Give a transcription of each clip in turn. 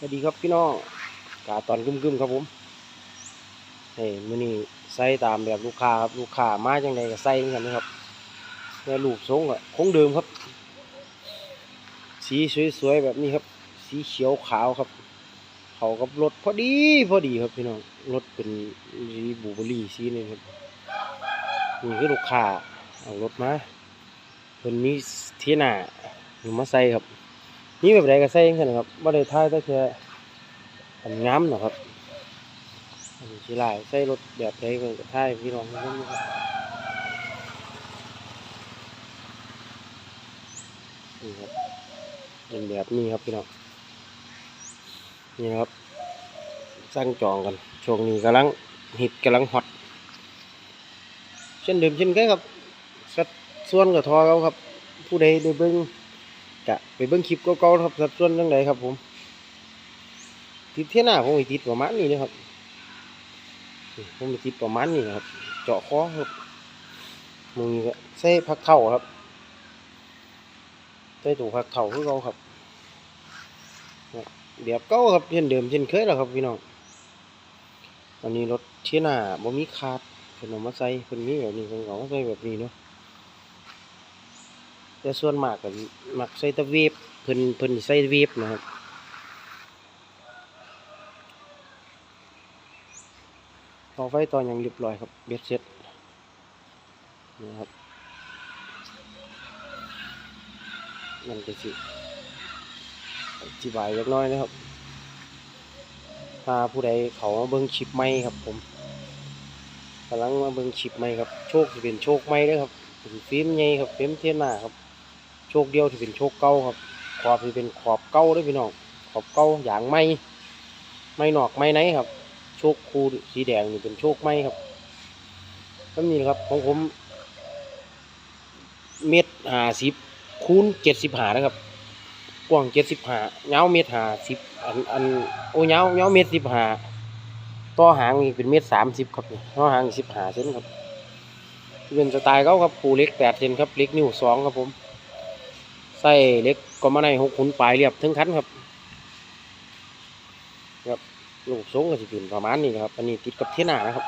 สวัสดีครับพี่น้องกาตอนกึมๆครับผมเฮ้ยมื้อนี้ใส่ตามแบบลูกค้าครับลูกค้ามาจังไดก็ใส่เหมือนกันนะครับแต่รูปทรงอะคงเดิมครับ สีสวยๆแบบนี้ครับ สีเขียวขาวครับ เขากับรถพอดีพอดีครับพี่น้องรถเป็นสีบูเบอรี่สีนี่ครับนี่คือลูกค้าเอารถมาเพิ่นมีเทียนาอยู่มาใส่ครับ นี่แบบใดก็ใส่กันนะครับบ่ได้ท้ายแต่แค่อันงามหรอกครับอันนี้สิหลายใส่รถแบบใดก็ท้ายพี่น้องทุกคนนะครับนี่ครับเป็นแบบนี้ครับพี่น้องนี่นะครับสั่งจองกันช่วงนี้กำลังฮิตกำลังฮอตเช่นเดิมเช่นเคยครับสัดส่วนกับทอเขาครับ ผู้ใดได้เบิ่ง กะไปเบิ่งคลิปเก่าๆครับสัดส่วนจังไดครับ ผม ติดเท่ยหน้าผมติดประมาณนี้นะครับผมติดประมาณนี้นะครับ เจาะคอครับมึงนี้ก็ใส่พักเข่าครับใส่ตู้พักเข่าคือเก่าครับเนี่ยบเก่าครับเช่นเดิมเช่นเคยแล้วครับพี่น้องอันนี้รถเทียหน้าบ่มีคาดเพิ่นเอามาใส่เพิ่นมีแบบนี้เพิ่นเอามาใส่แบบนี้เนาะ แต่ส่วนมากก็มักใส่ตะเวฟเพิ่นเพิ่นสิใส่เวฟนะครับต่อไฟต่ออย่างเรียบร้อยครับเบ็ดเสร็จนี่ครับมันก็สิอธิบายเล็กน้อยนะครับ ถ้าผู้ใดเขามาเบิ่งชิปใหม่ครับ ผมกำลังมาเบิ่งชิปใหม่ครับ โชคจะเป็นโชคใหม่เด้อครับเป็นฟิล์มใหญ่ครับฟิล์มเทียนหน้าครับ โชคเดียวที่เป็นโชคเก้าครับ ขอบที่เป็นขอบเก้าด้วยพี่น้องขอบเก้าอย่างไม่ไม่นอกไม่ไหนครับ โชคคูสีแดงนี่เป็นโชคไม่ครับก็นี่นะครับของผม เม็ดห้าสิบคูณเจ็ดสิบหานะครับกว้างเจ็ดสิบหาเงาเม็ดหาสิบอันอันโอ้เงาเงาเม็ดสิบหาต่อหางนี่เป็นเม็ดสามสิบครับนี่ต่อหางสิบหาเซนครับเป็นสไตล์เขาครับปูเล็กแปดเซนครับเล็กนิ้วสองครับผม ใส่เล็กก็มาในหกขุนปลายเรียบทั้งคันครับครับลูกทรงก็จะเป็นประมาณนี้นะครับ อันนี้ติดกับเทียนานะครับ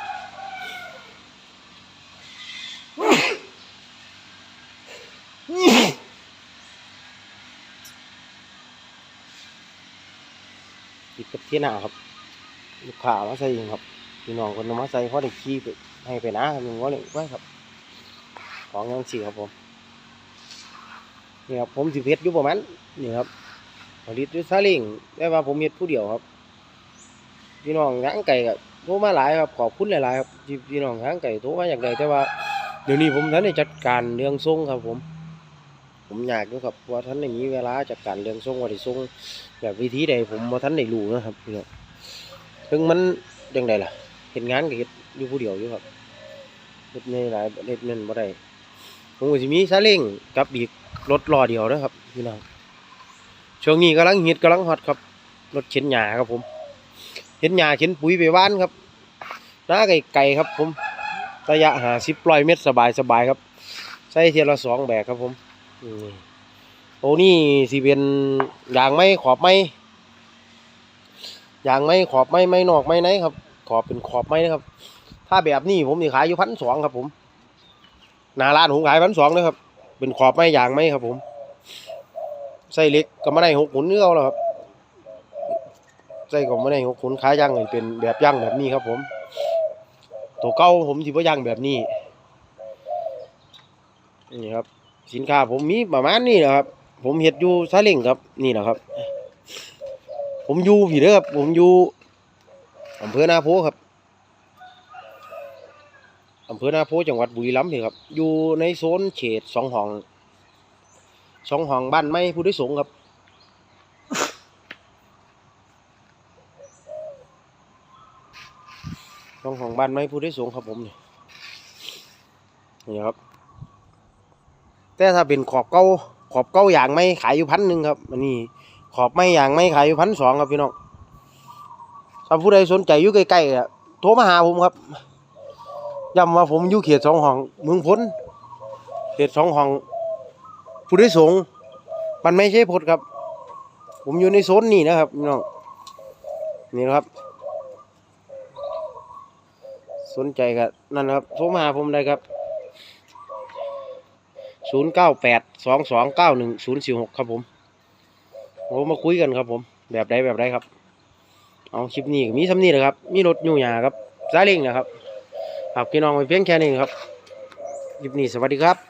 ติดกับเทียนาครับ ลูกค้ามาใส่เองครับพี่น้องคนเอามาใส่เพราะได้ขี้ไปให้ไปนะครับมึงว่าเนี่ยไว้ครับ ของอยังสี่ครับผม นี่ครับผมสิเพชรอยู่ประมาณนี่ครับผลิตด้วยซาเลิงแต่ว่าผมเฮ็ดผู้เดียวครับ พี่น้องทางไก่ก็โทรมาหลายครับขอบคุณหลายๆครับที่พี่น้องทางไก่โทรมาอยากได้แต่ว่าเดี๋ยวนี้ผมท่านได้จัดการเรื่องส่งครับ ผม ผมอยากอยู่ครับว่าท่านได้มีเวลาจัดการเรื่องส่งว่าได้ส่งแบบวิธีใดผมบ่าท่านได้รู้นะครับพี่น้องถึงมันจังไดล่ะเฮ็ดงานก็เฮ็ดอยู่ผู้เดียวอยู่ครับเฮ็ดในหลายเฮ็ดนั่นบ่ได้ ผมก็สิมีซาเล้งกับอีกรถรอเดียวนะครับพี่น้องช่วงนี้กำลังฮิตกำลังฮอตครับ รถเข็นหญ้าครับผมเข็นหญ้าเข็นปุ๋ยไปว่านครับน้าไก่ไก่ครับ ผมระยะหาสิบปลอยเมตรสบายสบายครับใส่เทียละสองแบกครับผมโอ้นี่สิเป็นยางไม้ขอบไม้ยางไม้ขอบไม้ไม้นอกไม้ไหนครับ ขอบเป็นขอบไม้นะครับ ถ้าแบบนี้ผมนี่ขายอยู่พันสองครับผม หนาร้านผมขายพันสองนะครับ เป็นขอบไม้ยางไม้ครับ ผมใส่เล็กก็ไม่ได้หกขุนเนื้อแล้วครับใส่ก็ไม่ได้หกขุนขายย่างนี่เป็นแบบย่างแบบนี้ครับ ผม ตัวเก่าผมสิบ่ย่างแบบนี้นี่ครับ สินค้าผมมีประมาณนี้นะครับ ผมเฮ็ดอยู่ซาเล้งครับ นี่แหละครับ ผมอยู่พี่เด้อครับผมอยู่อำเภอนาโพครับ อำเภอนาโพจังหวัดบุรีรัมย์พี่ครับ อยู่ในโซนเขตสองห้องสองห้องบ้านไม่ผู้ได้สงครับ สองห้องบ้านไม่ผู้ได้สงครับผมนี่นี่ครับ แต่ถ้าเป็นขอบเก้าขอบเก้าอย่างไม่ขายอยู่พันหนึ่งครับอันนี้ขอบไม่อย่างไม่ขายอยู่พันสองครับพี่น้องถ้าผู้ใดสนใจอยู่ใกล้ๆโทรมาหาผมครับ ย้ำว่าผมอยู่เขตสองห้องเมืองพ้นเขตสองห้องผู้ได้สงมันไม่ใช่พดครับ ผมอยู่ในโซนนี้นะครับน้องนี่นะครับ สนใจก็นั่นครับโทรมาผมได้ครับศูนย์เก้าแปดสองสองเก้าหนึ่งศูนย์สี่หกครับผมผมมาคุยกันครับผม แบบใดแบบใดครับ เอาคลิปนี้มีซ้ำนี่แหละครับ มีรถอยู่หยาครับซาเล้งนะครับ ครับพี่น้องไปเพียงแค่นี้ครับคลิปนี้สวัสดีครับ